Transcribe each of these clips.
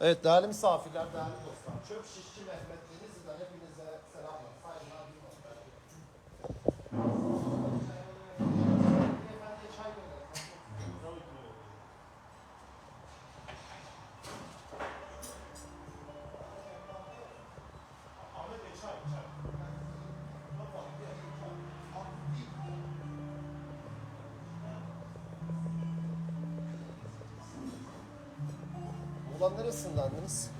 Evet değerli misafirler, değerli dostlar. Çöp şişçi Mehmet Denizli'den hepinize Muğla neresindendiniz?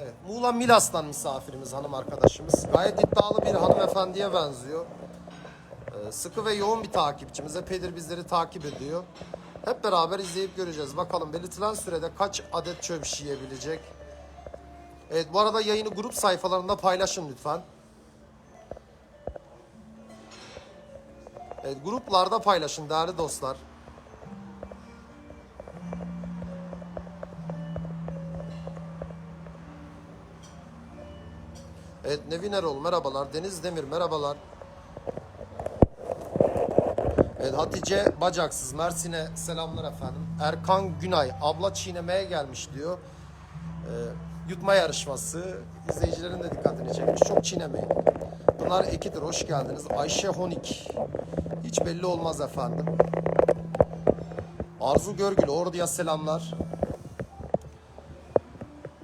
Evet, Muğla Milas'tan misafirimiz hanım arkadaşımız. Gayet iddialı bir hanımefendiye benziyor. Ee, sıkı ve yoğun bir takipçimiz. Epeydir bizleri takip ediyor. Hep beraber izleyip göreceğiz. Bakalım belirtilen sürede kaç adet çöp yiyebilecek? Evet, bu arada yayını grup sayfalarında paylaşın lütfen. Evet, gruplarda paylaşın değerli dostlar. Evet Nevin Erol merhabalar. Deniz Demir merhabalar. Evet Hatice Bacaksız Mersin'e selamlar efendim. Erkan Günay abla çiğnemeye gelmiş diyor. Ee, yutma yarışması izleyicilerin de dikkatini çekmiş. Çok çiğnemeyin. Bunlar ekidir hoş geldiniz. Ayşe Honik. Hiç belli olmaz efendim. Arzu Görgül Ordu'ya selamlar.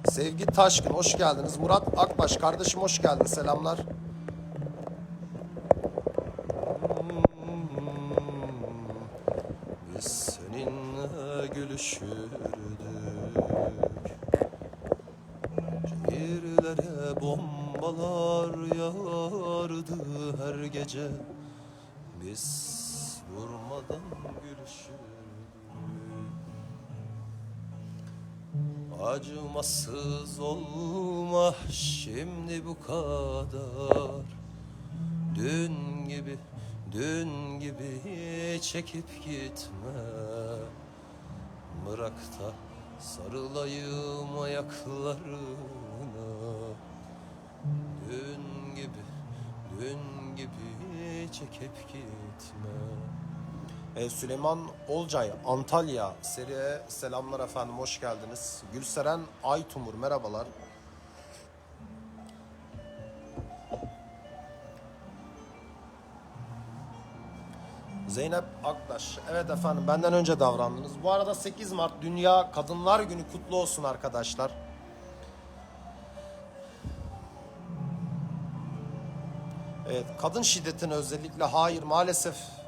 Sevgi Taşkın hoş geldiniz. Murat Akbaş kardeşim hoş geldin. Selamlar. Biz seninle gülüşürdük. Şehirlere bombalar yağardı her gece. Biz durmadan gülüşürdük. Acımasız olma şimdi bu kadar. Dün gibi, dün gibi çekip gitme. Bırak da sarılayım ayaklarına Dün gibi, dün gibi çekip gitme Süleyman Olcay, Antalya seriye selamlar efendim, hoş geldiniz. Gülseren Aytumur, merhabalar. Zeynep Aktaş, evet efendim benden önce davrandınız. Bu arada 8 Mart Dünya Kadınlar Günü kutlu olsun arkadaşlar. Evet, kadın şiddetine özellikle hayır maalesef e,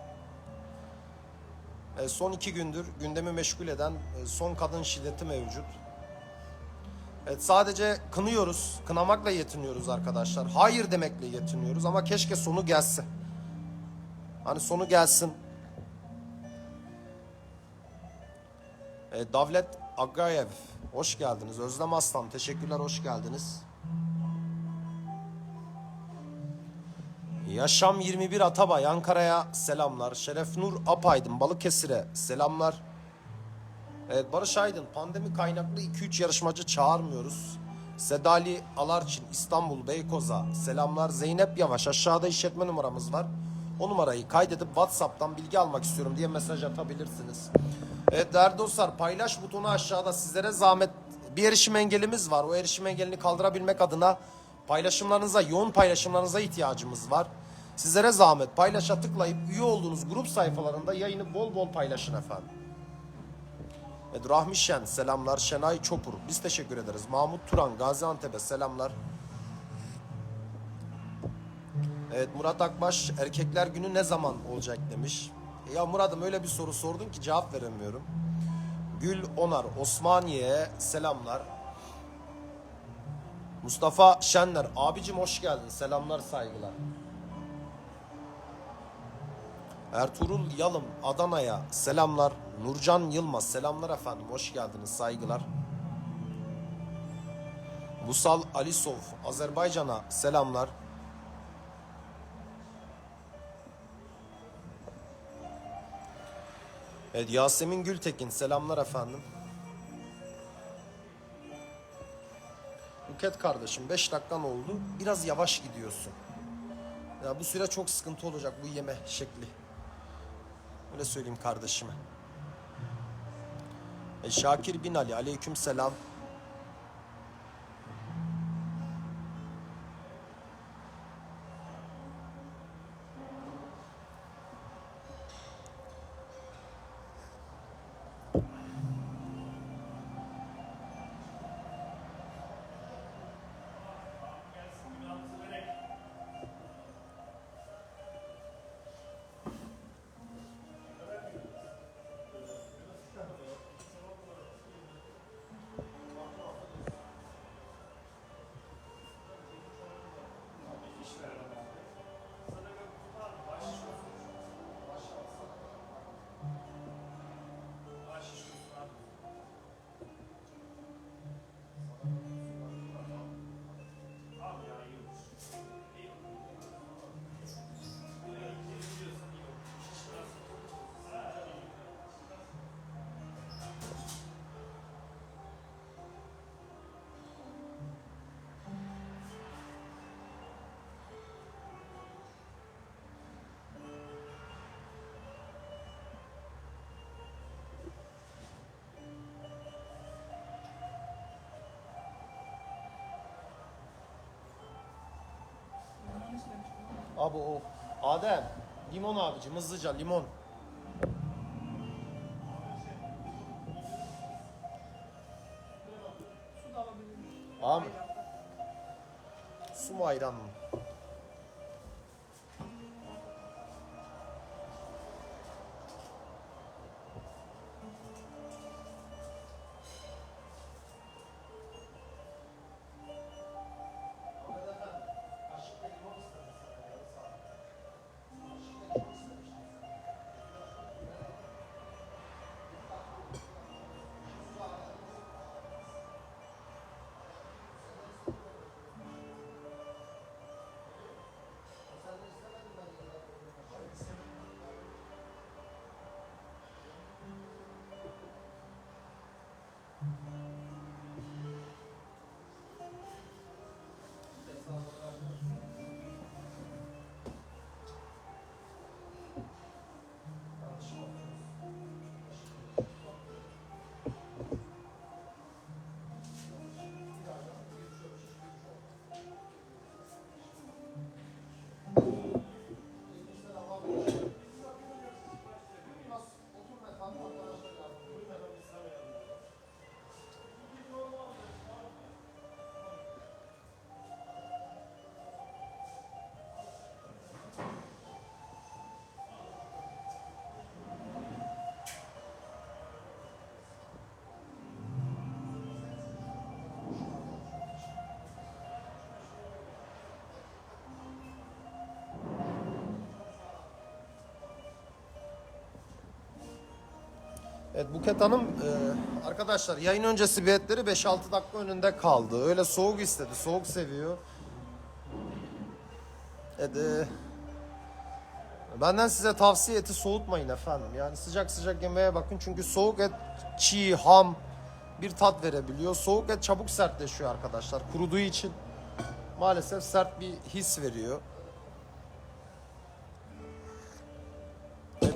son iki gündür gündemi meşgul eden e, son kadın şiddeti mevcut. Evet sadece kınıyoruz, kınamakla yetiniyoruz arkadaşlar. Hayır demekle yetiniyoruz ama keşke sonu gelse. Hani sonu gelsin. E, Davlet Agayev, hoş geldiniz. Özlem Aslan, teşekkürler, hoş geldiniz. Yaşam 21 Atabay Ankara'ya selamlar. Şeref Nur Apaydın Balıkesir'e selamlar. Evet Barış Aydın pandemi kaynaklı 2-3 yarışmacı çağırmıyoruz. Sedali Alarçın İstanbul Beykoz'a selamlar. Zeynep Yavaş aşağıda işletme numaramız var. O numarayı kaydedip WhatsApp'tan bilgi almak istiyorum diye mesaj atabilirsiniz. Evet değerli dostlar paylaş butonu aşağıda sizlere zahmet bir erişim engelimiz var. O erişim engelini kaldırabilmek adına paylaşımlarınıza, yoğun paylaşımlarınıza ihtiyacımız var. Sizlere zahmet paylaşa tıklayıp üye olduğunuz grup sayfalarında yayını bol bol paylaşın efendim. Evet, Rahmi Şen selamlar. Şenay Çopur biz teşekkür ederiz. Mahmut Turan Gaziantep'e selamlar. Evet Murat Akbaş erkekler günü ne zaman olacak demiş. Ya Murat'ım öyle bir soru sordun ki cevap veremiyorum. Gül Onar Osmaniye'ye selamlar. Mustafa Şenler abicim hoş geldin selamlar saygılar. Ertuğrul Yalım Adana'ya selamlar. Nurcan Yılmaz selamlar efendim hoş geldiniz saygılar. Musal Alisov Azerbaycan'a selamlar. Evet Yasemin Gültekin selamlar efendim. Buket kardeşim 5 dakikan oldu. Biraz yavaş gidiyorsun. Ya bu süre çok sıkıntı olacak bu yeme şekli. Öyle söyleyeyim kardeşime. E, Şakir bin Ali aleyküm selam. Abi o Adem limon abicim hızlıca limon. Evet Buket Hanım e, arkadaşlar yayın öncesi biletleri 5-6 dakika önünde kaldı. Öyle soğuk istedi. Soğuk seviyor. Evet, e, benden size tavsiye eti soğutmayın efendim. Yani sıcak sıcak yemeye bakın. Çünkü soğuk et çiğ, ham bir tat verebiliyor. Soğuk et çabuk sertleşiyor arkadaşlar. Kuruduğu için maalesef sert bir his veriyor.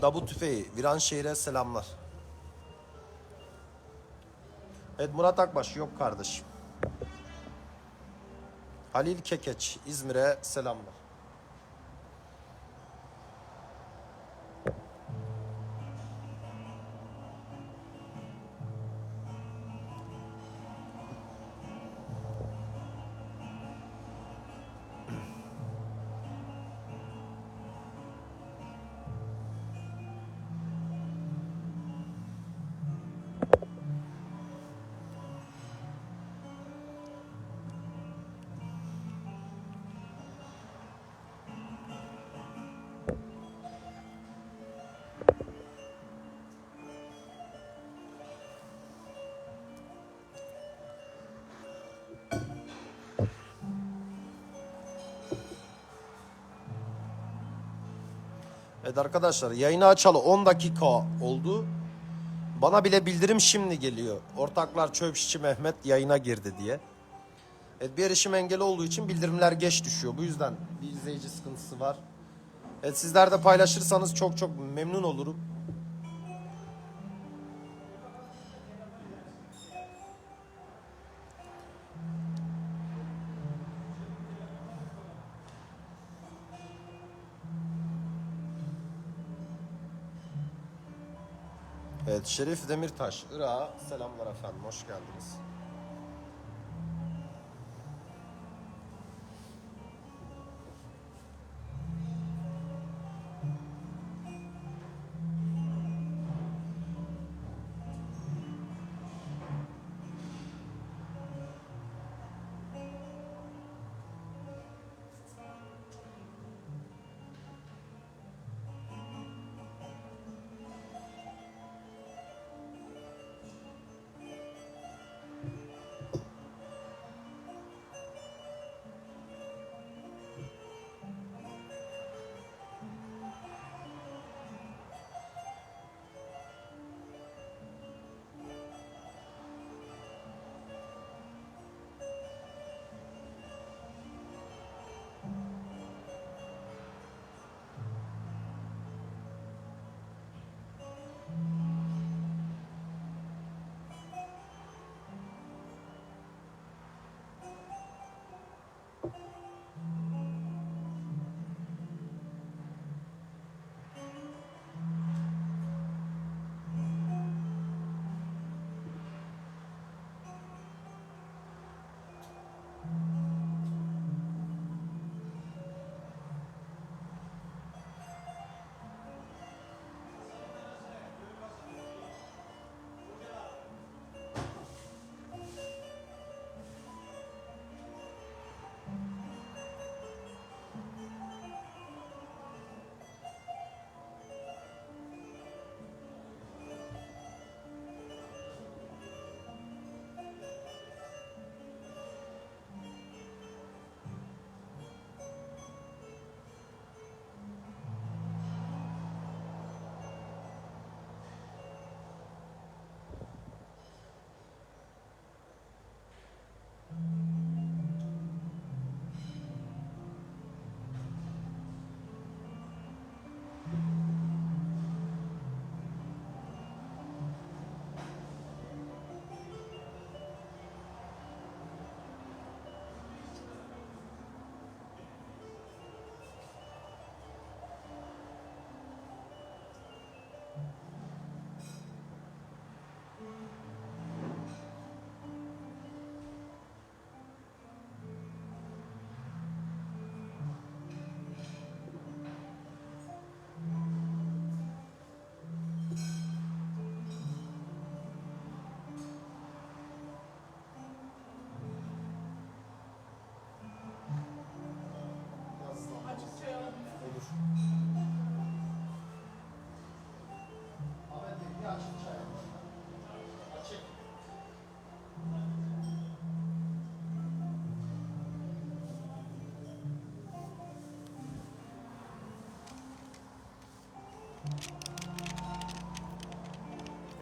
Davut Tüfeği, Viranşehir'e selamlar. Evet Murat Akbaş yok kardeşim. Halil Kekeç İzmir'e selamlar. Evet arkadaşlar yayını açalı 10 dakika oldu. Bana bile bildirim şimdi geliyor. Ortaklar Çöpşçi Mehmet yayına girdi diye. Evet bir erişim engeli olduğu için bildirimler geç düşüyor. Bu yüzden bir izleyici sıkıntısı var. Evet sizler de paylaşırsanız çok çok memnun olurum. Evet Şerif Demirtaş, Irak'a selamlar efendim, hoş geldiniz.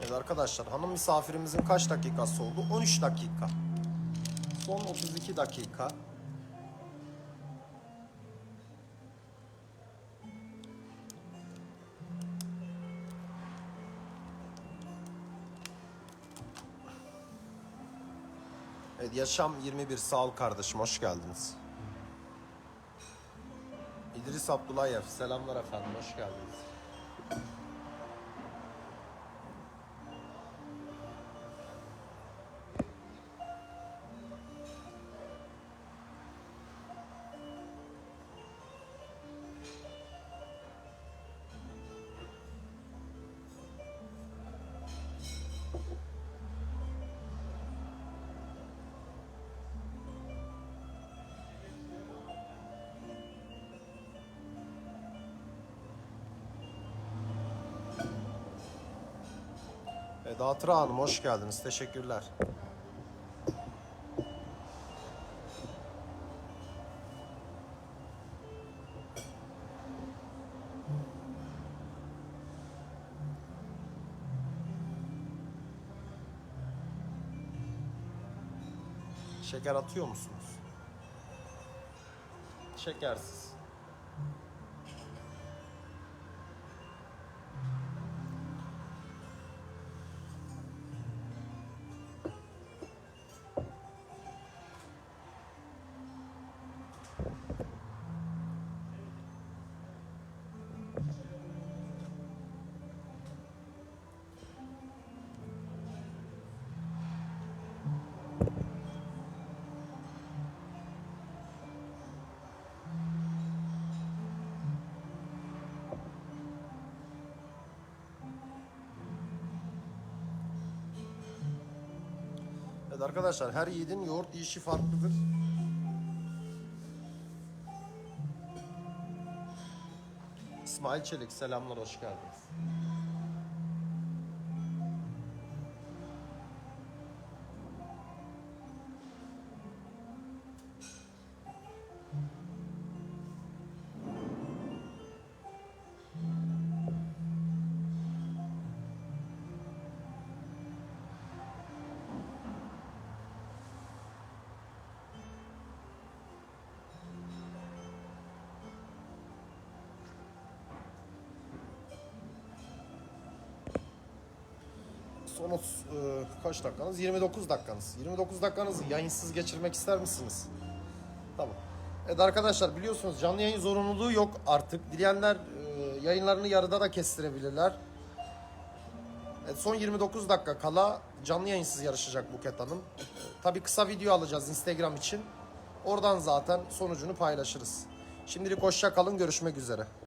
Evet arkadaşlar hanım misafirimizin kaç dakikası oldu? 13 dakika. Son 32 dakika. Evet Yaşam 21 sağ ol kardeşim hoş geldiniz. İdris Abdullayev selamlar efendim hoş geldiniz. Evet Hatıra Hanım hoş geldiniz. Teşekkürler. Şeker atıyor musunuz? Şekersiz. Evet arkadaşlar her yiğidin yoğurt yiyişi farklıdır. İsmail Çelik selamlar hoş geldiniz. Son 30, e, kaç dakikanız? 29 dakikanız. 29 dakikanızı yayınsız geçirmek ister misiniz? Tamam. Evet arkadaşlar biliyorsunuz canlı yayın zorunluluğu yok artık. Dileyenler e, yayınlarını yarıda da kestirebilirler. Evet, son 29 dakika kala canlı yayınsız yarışacak Buket Hanım. E, Tabii kısa video alacağız Instagram için. Oradan zaten sonucunu paylaşırız. Şimdilik hoşça kalın görüşmek üzere.